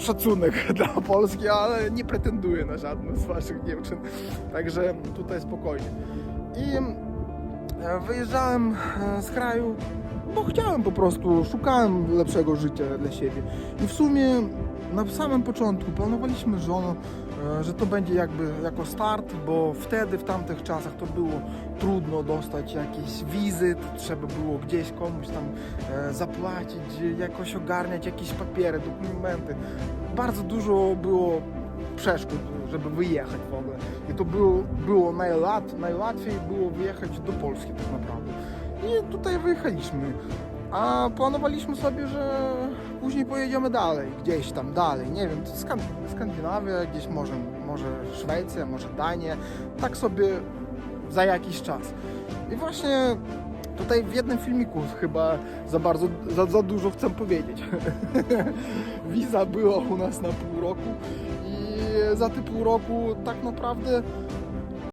szacunek dla Polski, ale nie pretenduję na żadną z waszych dziewczyn. Także tutaj spokojnie. I wyjeżdżałem e, z kraju, bo chciałem po prostu, szukałem lepszego życia dla siebie. I w sumie na samym początku planowaliśmy żoną, e, że to będzie jakby jako start, bo wtedy w tamtych czasach to było trudno dostać jakieś wizy, to trzeba było gdzieś komuś tam e, zapłacić, jakoś ogarniać jakieś papiery, dokumenty. Bardzo dużo było przeszkód, żeby wyjechać w ogóle. I to było, było najłatwiej było wyjechać do Polski tak naprawdę. I tutaj wyjechaliśmy. A planowaliśmy sobie, że później pojedziemy dalej, gdzieś tam dalej, nie wiem, Skan Skandynawia, gdzieś może, może Szwecja, może Danię, tak sobie za jakiś czas. I właśnie tutaj w jednym filmiku chyba za bardzo, za, za dużo chcę powiedzieć. Wiza była u nas na pół roku i za te pół roku tak naprawdę